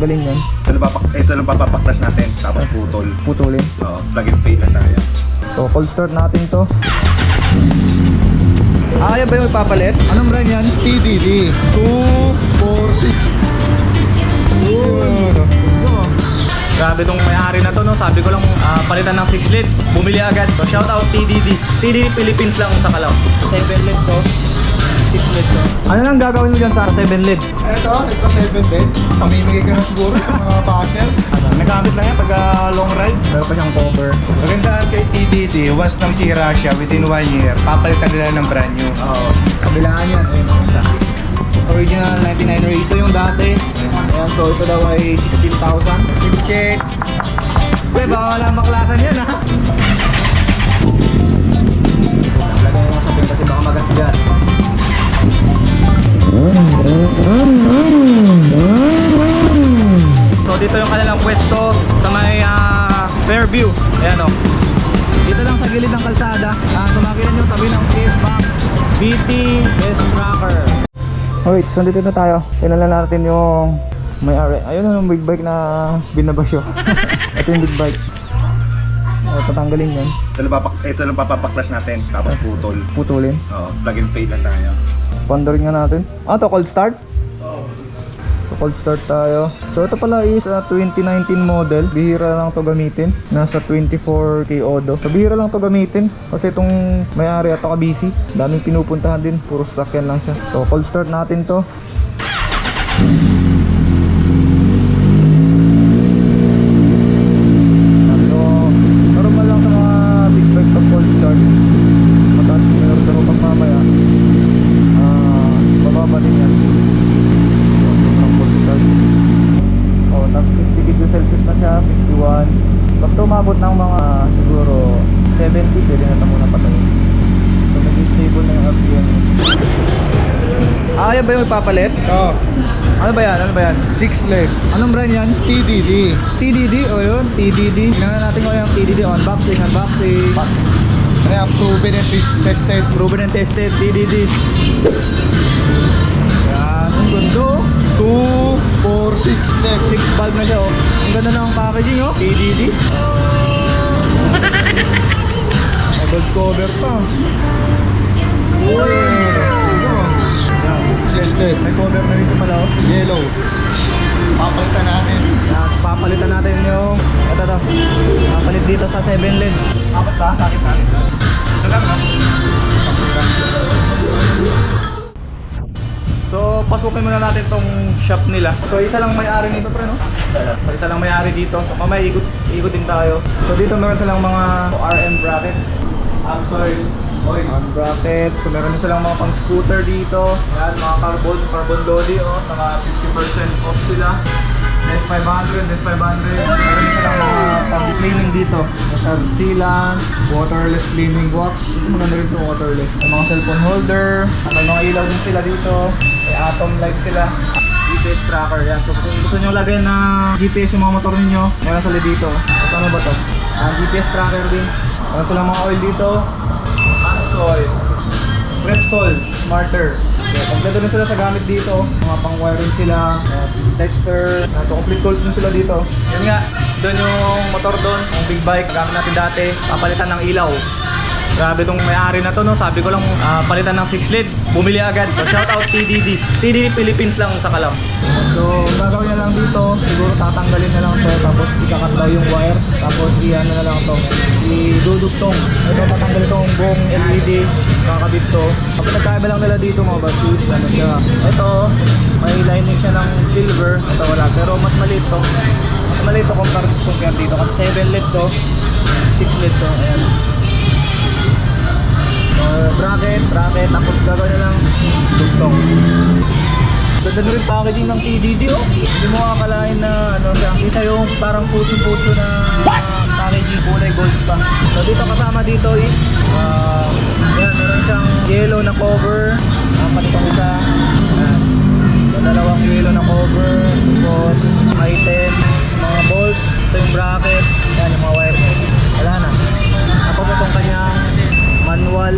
tatanggalin yan. Ito lang, papak ito lang papapaklas natin. Tapos putol. Putulin. Oo, plug and play lang tayo. So, cold start natin to. Ah, kaya ba yung ipapalit? Anong brand yan? TDD 246. Yun. Grabe tong may-ari na to, no? Sabi ko lang, ah, palitan ng 6 lit. Bumili agad. So, shout out TDD. TDD Philippines lang sa Kalaw. 7 lit to. 6 lit to. Ano lang gagawin mo dyan sa 7 lit? Ito, ito 7 din. Pamimigay ka na siguro sa mga basher. Nagamit lang yan pag ah, long ride. Meron pa siyang cover. Magandaan kay TDD, once nang sira siya within 1 year, papalitan nila ng brand new. Oo. Kabilaan yan. Ayun, isa. Original 99 Razo yung dati. Ayan, so ito daw ay 16,000. Check. Uy, baka wala maklasan yan ha. Lagay mo sa pin kasi baka magasgas. Ayan o. Dito lang sa gilid ng kalsada. Ah, so makikita nyo tabi ng PS Bank. BT Best Tracker. Alright, so dito na tayo. Tingnan natin yung may-ari. Ayun yung big bike na binabasyo. Ito yung big bike. Oh, tatanggalin yan. Ito lang, papak ito lang papapaklas natin. Tapos putol. Putulin. Oo, plug and play lang tayo. Pandarin nga natin. Ah, to cold start? Cold start tayo. So ito pala is uh, 2019 model. Bihira lang to gamitin. Nasa 24k odo. So bihira lang to gamitin. Kasi itong may-ari at busy. Daming pinupuntahan din. Puro sakyan lang siya. So cold start natin to. So, normal lang sa mga big bike pag cold start. Mataas yung error pero pag mamaya, ah, bababa din yan. Ang cold start. Oh, nag 50 degrees Celsius na siya, 51. Pag tumabot ng mga siguro 70, pwede na ito muna patayin. So, medyo stable na yung RPM. Ah, yan ba yung ipapalit? Oo, Ano ba yan? Ano ba yan? 6 leg. Anong brand yan? TDD. TDD, o yun, TDD. Tingnan natin kung yung TDD, unboxing, unboxing. Ano yan, proven and test- tested. Proven and tested, TDD. Yan, ang ganda oh. 2, 4, 6 leg. 6 valve na siya oh. Ang ganda ng packaging oh. TDD. Gold cover pa. Uy! Yan. 6 leg. May cover na dito pala oh. Yellow. Papalitan natin. Yan, papalitan natin yung ito to. Papalit dito sa 7 led. Apat ba? Sakit natin. Ito lang ha. So, pasukin muna natin tong shop nila. So, isa lang may-ari nito, pre, no? So, isa lang may-ari dito. So, mamaya ikot, ikot din tayo. So, dito meron silang mga RM brackets. I'm sorry. RM brackets. So, meron din silang mga pang scooter dito. Yan, mga carbon, carbon lodi, oh. Mga 50% off sila. Des 500, Des 500. Meron din silang mga pang cleaning dito. Water sealant, waterless cleaning box. Ito maganda rin itong waterless. May mga cellphone holder. May mga ilaw din sila dito. May atom light sila. GPS tracker yan. So kung gusto nyo lagay na GPS yung mga motor ninyo, meron sila dito. Tapos ano ba to? Ah, GPS tracker din. Meron silang mga oil dito. Hansoil. Repsol, Smarter. So, kompleto din sila sa gamit dito. Mga pang wiring sila, uh, tester, uh, so complete tools din sila dito. Yun nga, doon yung motor doon, yung big bike, gamit natin dati, papalitan ng ilaw. Grabe tong may-ari na to, no? Sabi ko lang, ah, palitan ng 6 lid, bumili agad. So, shout out TDD. TDD Philippines lang sa Kalaw. So, gagawin na lang dito, siguro tatanggalin na lang to, tapos ikakat daw yung wire, tapos i-ano na lang to, idudugtong. Ito tatanggal itong buong LED, kakabit to. Kapag nagkaiba lang nila dito mga basis, ano siya. Ito, may lining siya ng silver, ito wala, pero mas maliit to. Mas maliit to compare, compare dito, kasi 7 LED to, 6 LED to, ayan. So, bracket, bracket, tapos gagawin na lang dugtong. Ganda na rin packaging ng TDD oh. Hindi mo akalain na ano siya. Isa yung parang putso-putso na packaging kulay gold pa. So dito kasama dito is uh, yellow na cover. Ang panitong isa. So, dalawang yellow na cover. Tapos item, mga bolts, ito yung bracket. Yan yung mga wire. Wala na. Tapos itong kanyang manual.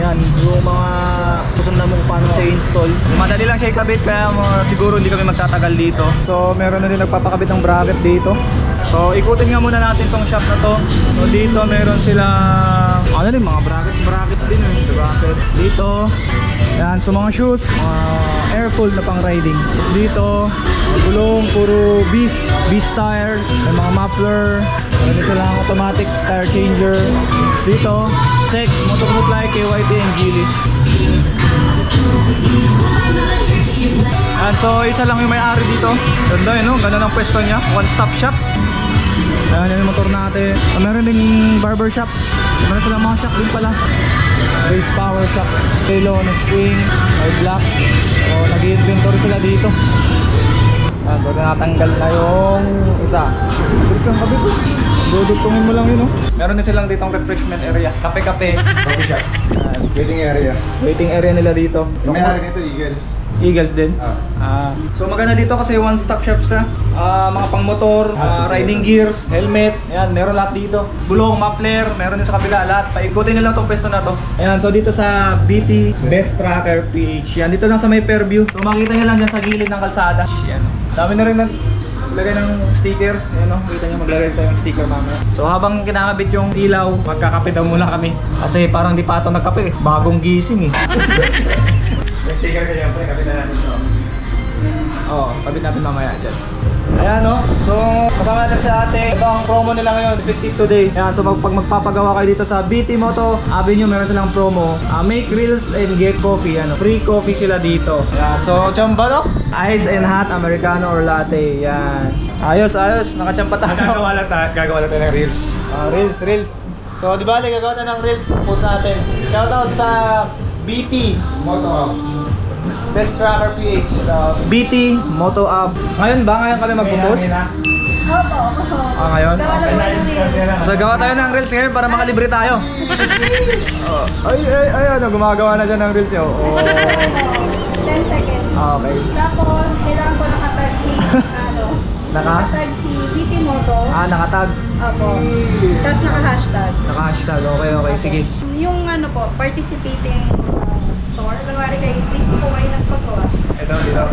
Yan, yung mga na mo kung paano siya install. Madali lang siya ikabit kaya siguro hindi kami magtatagal dito. So meron na din nagpapakabit ng bracket dito. So ikutin nga muna natin tong shop na to. So dito meron sila ano din mga brackets brackets din eh. Diba? Dito yan, so mga shoes, mga air-cooled na pang riding. Dito, gulong, puro beast, beast tires, may mga muffler, meron dito lang automatic tire changer. Dito, Sec, Motosupply, KYT, and Geely. And so, isa lang yung may-ari dito. Ganda yun, no? Ganda ng pwesto niya. One-stop shop. Ayan yun yung motor natin. Ah, meron ding barber shop. Meron silang mga shop din pala. Race power shop. Halo na spring. May black. So, nag-inventory sila dito. Ayan, doon natanggal na yung isa. Bilis ang kabit. Dudugtungin mo lang yun, no? Meron din silang ditong refreshment area. Kape-kape. Coffee shop. Ayan, Waiting area. waiting area nila dito. Yung may-ari nito, Eagles. Eagles din. Ah. Ah, so maganda dito kasi one stop shop sa ah, mga pang-motor, ah, riding gears, helmet, ayan, meron lahat dito. Bulong, muffler, meron din sa kabila lahat. Paikutin nila tong pwesto na to. Ayan, so dito sa BT Best Tracker PH. Yan, dito lang sa may Fairview. So makita niyo lang dyan sa gilid ng kalsada. Yan. Dami na rin nag lagay ng sticker. Ayan o, kita niyo maglagay tayo ng sticker mamaya. So habang kinakabit yung ilaw, magkakape daw muna kami. Kasi parang di pa ito nagkape eh. Bagong gising eh. Sticker ka dyan, pre. Kapit na natin ito. Oo, oh, kabit natin mamaya dyan. Ayan no, so kasama natin sa ate. Ito ang promo nila ngayon, 50 today. Ayan, so pag, pag magpapagawa kayo dito sa BT Moto Avenue, meron silang promo. Ah, make reels and get coffee. Ano, free coffee sila dito. Ayan, so chamba no? Ice and hot, Americano or latte. Yan. Ayos, ayos. Nakachamba tayo. Gagawa lang tayo, gagawa lang tayo ng reels. Ah, reels, reels. So, di ba, gagawa tayo ng reels. Post natin. Shoutout sa BT Moto. Best Tracker PH. BT Moto Up. Ngayon ba? Ngayon kami magpo-post? Opo. Ah, ngayon? Reels. So, gawa tayo ng reels ngayon para makalibre tayo. Oh. Ay, ay, ay, ano, gumagawa na dyan ng reels nyo. Oh. 10 seconds. Ah, okay. Tapos, kailangan ko nakatag si, ano, Naka? nakatag si BT Moto. Ah, nakatag. Opo. Tapos naka-hashtag. Naka-hashtag. Okay, okay. Sige. Yung ano po, participating uh, store. Kunwari kay please po kayo nagpagawa. Ito, dito.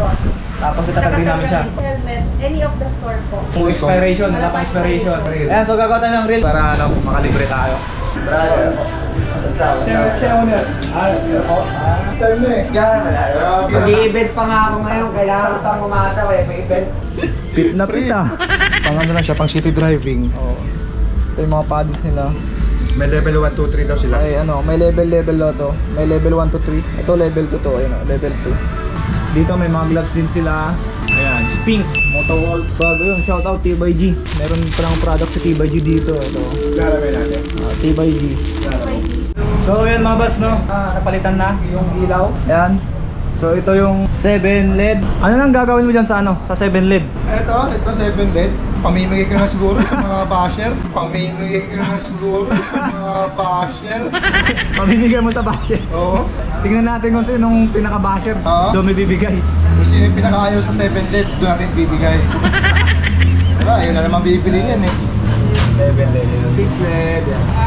Tapos itatag din namin siya. Helmet, any of the store po. Kung expiration, wala pang expiration. Ayan, so gagawa tayo ng reel para ano, makalibre tayo. Eh. Mag-i-event pa nga ako ngayon, kaya ako pang umataw eh, may event. Pit na pit ah. Pang ano lang siya, pang city driving. Oh. Ito yung mga paddles nila. May level 1, 2, 3 daw sila. Ay ano, may level level daw to. May level 1 to 3. Ito level 2 to, ayun level 2. Dito may mga gloves din sila. Ayan, Spinx, Motowall. Bago yun, shout out T by G. Meron palang product sa T by G dito. Ito, Lalagay natin. uh, T by G. So yun mga boss no, ah, napalitan na yung ilaw. Ayan. So ito yung 7 LED. Ano nang gagawin mo dyan sa ano? Sa 7 LED? Ito, ito 7 LED. Pamimigay ko na siguro sa mga basher. Pamimigay ko na siguro sa mga basher. Pamimigay mo sa basher. Oo. Tingnan natin kung sinong pinaka-basher. Oo. Doon may bibigay. Kung sino yung pinakaayaw sa 7 LED, doon natin bibigay. Wala, yun na naman bibili yan eh. 7 LED, 6 LED. Yan.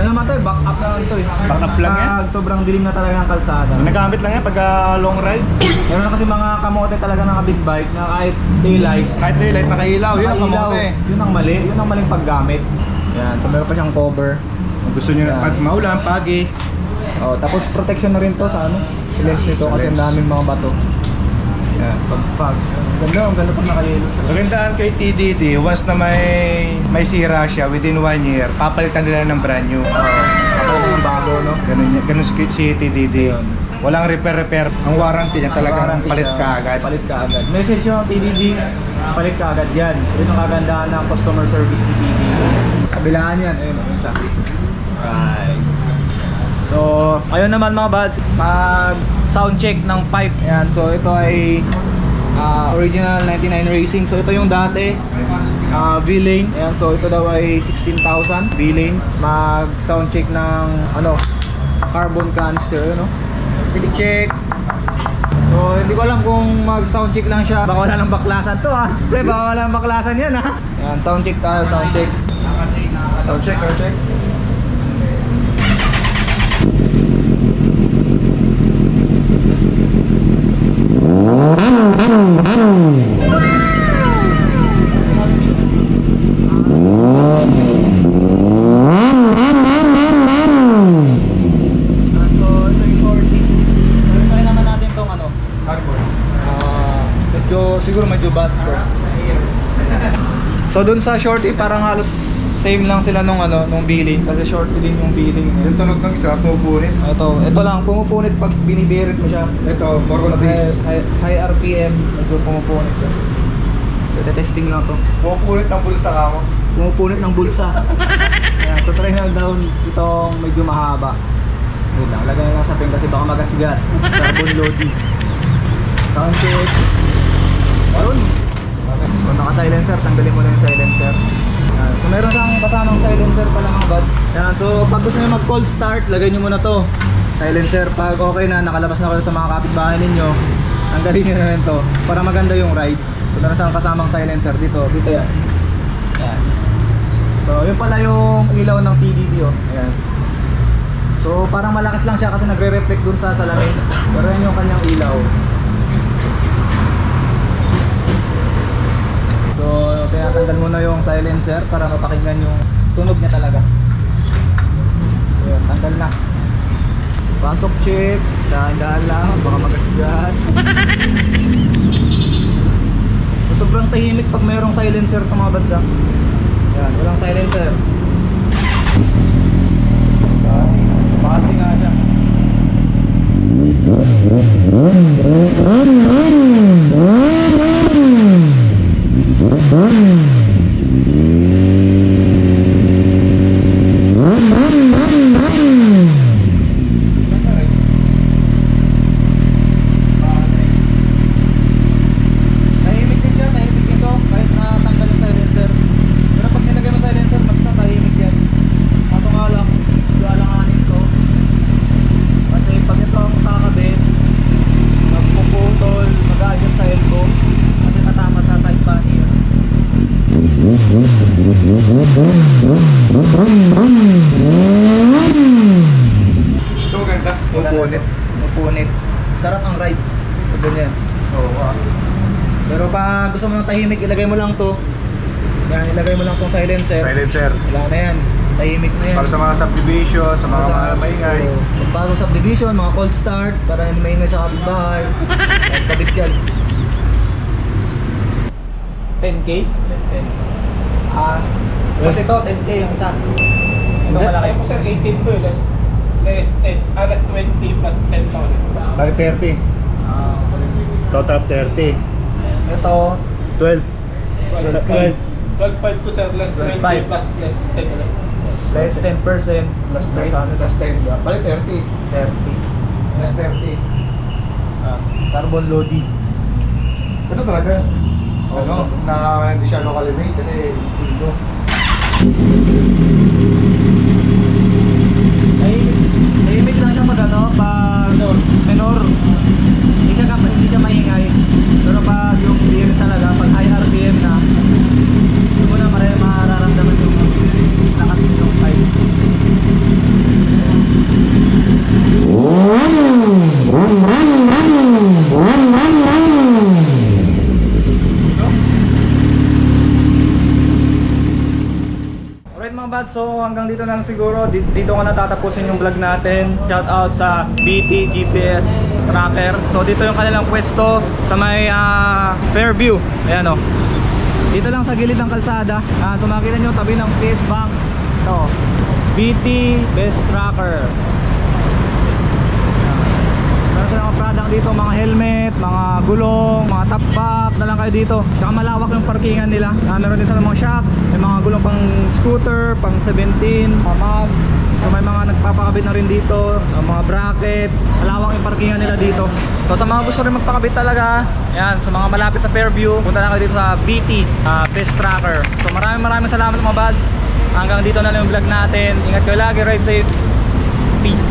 Ano naman to, back up naman to eh. Back up lang yan? Pag sobrang dilim na talaga ng kalsada. Nagamit lang yan pagka long ride. Meron na kasi mga kamote talaga ng big bike na kahit daylight, Kahit daylight, nakailaw. Yun ang nakailaw. kamote. Yun ang mali, yun ang maling paggamit. Yan, so meron pa siyang cover. Kung gusto nyo, Yan. pag maulan, pagi. Oh, tapos protection na rin to sa ano, sa lens nito kasi ang daming mga bato. Yan, pag pag. Ganda, ang ganda pag nakayelo. Magandaan kay TDD, once na may may sira siya, within one year, papalitan nila ng brand new. Kapag ng bago, no? Ganun, yan- ganun si, si TDD. Yun. Walang repair-repair. Ang warranty niya talagang Warranty palit siya. ka agad. Palit ka agad. Message yung TDD, palit ka agad yan. Yun ang kagandahan ng customer service ni TDD. Kabilaan yan, ayun, yung isa. Right. So, ayun naman mga buds, mag sound check ng pipe. Ayan, so ito ay ah, original 99 Racing. So ito yung dati, ah, V-Lane. Ayan, so ito daw ay 16,000 V-Lane. Mag sound check ng ano, carbon canister, yun, no? Titik check. So, hindi ko alam kung mag-sound check lang siya. Baka wala ng baklasan to ha. Pre, baka wala ng baklasan yan ha. Yan, sound check tayo, sound check. Sound check, sound check. Ah, so, ito yung shorty. So, try naman natin tong ano. Ah, medyo, siguro medyo basto. So, dun sa shorty, parang halos same lang sila nung ano, nung billing. Kasi shorty din yung billing. Yung tunog ng isa, pumupunit. Ito, ito lang, pumupunit pag binibirit mo siya. Ito, more on High, high, high RPM, medyo pumupunit siya. So, testing lang to. Pumupunit ng bulsa ka mo. Pumupunit ng bulsa. Ayan, so, try na down itong medyo mahaba. Wait lang, lagay na lang sa pin kasi baka magasgas. Carbon loading. Sound check. Ayun. So, naka-silencer, tanggalin mo na yung silencer. So, meron siyang kasamang silencer pala mga buds. Ayan, so, pag gusto niyo mag-cold start, lagay niyo muna to. Silencer, pag okay na, nakalabas na kayo sa mga kapitbahay ninyo, tanggalin niyo na rin to para maganda yung rides. So, meron siyang kasamang silencer dito. Dito yan. Ayan. So, yun pala yung ilaw ng TDD oh. Ayan. So, parang malakas lang siya kasi nagre-reflect dun sa salamin. Pero yan yung kanyang ilaw. So, tinatanggal mo na yung silencer para mapakinggan yung tunog niya talaga. Ayan, tanggal na. Pasok check, dahan-dahan lang, baka magasgas. So, sobrang tahimik pag mayroong silencer itong mga bansa. Ayan, walang silencer. Basi, basi nga siya. Tahimik din siya, tahimik dito kahit natanggal yung silencer. Pero pag nilagay mo silencer, mas na tahimik yan. Kaso nga lang, medyo alanganin ko. Kasi pag ito ang kakabit, magpuputol, mag-adjust sa elbow. Kasi tatama sa side bunny yun. Ito maganda. Pumupunit. Pupunit. Sarap ang rides. Ganyan. Oo. ah. Pero pag gusto mo ng tahimik, ilagay mo lang to. Yan, ilagay mo lang tong silencer. Silencer. Wala na yan. Tahimik na yan. Para sa mga subdivision, sa mga mga maingay. Oo. Pagpasok sa subdivision, mga cold start, para hindi maingay sa kapitbahay. Kabit yan. 10k? Yes, 10. Ah, Yes. yes. ito, 10k yung isa. Ito malaki. Po sir, 18 to eh. Less, less 10, ah, less 20 plus 10 pa ulit. Bali 30. Ah, Total 30. ito, 12. 12. 12.5 to sir, less 20 12.5. plus less 10 ulit. less 10%. Plus 9. ano, Plus 10. Bali 30. 30. Plus 30. Ah, carbon loading. Ito talaga. Ano, na hindi siya locally made kasi dito. Tahimik, tahimik lang siya pag ano, pag Minor. minor. Hindi siya, kap- hindi siya maingay. Pero pag yung beer talaga, pag high RPM na, hindi mo na mara- mararamdaman yung lakas ng pipe. Bad, so hanggang dito na lang siguro. Di- Dito ko na tatapusin yung vlog natin. Shout out sa BT GPS Tracker. So dito yung kanilang pwesto sa may ah, Fairview. Ayan o. Dito lang sa gilid ng kalsada. Ah, so makikita nyo tabi ng PS Bank. Ito. BT Best Tracker. Meron silang mga product dito, mga helmet, mga gulong, mga top dito. Tsaka malawak yung parkingan nila. Ah, meron din sila mga shocks, may mga gulong pang scooter, pang 17, mga mags. So may mga nagpapakabit na rin dito, ah, mga bracket, malawak yung parkingan nila dito. So sa mga gusto rin magpakabit talaga, yan, sa mga malapit sa Fairview, punta na kayo dito sa BT ah, Best Tracker. So maraming maraming salamat mga buds. Hanggang dito na lang yung vlog natin. Ingat kayo lagi, ride safe. Peace.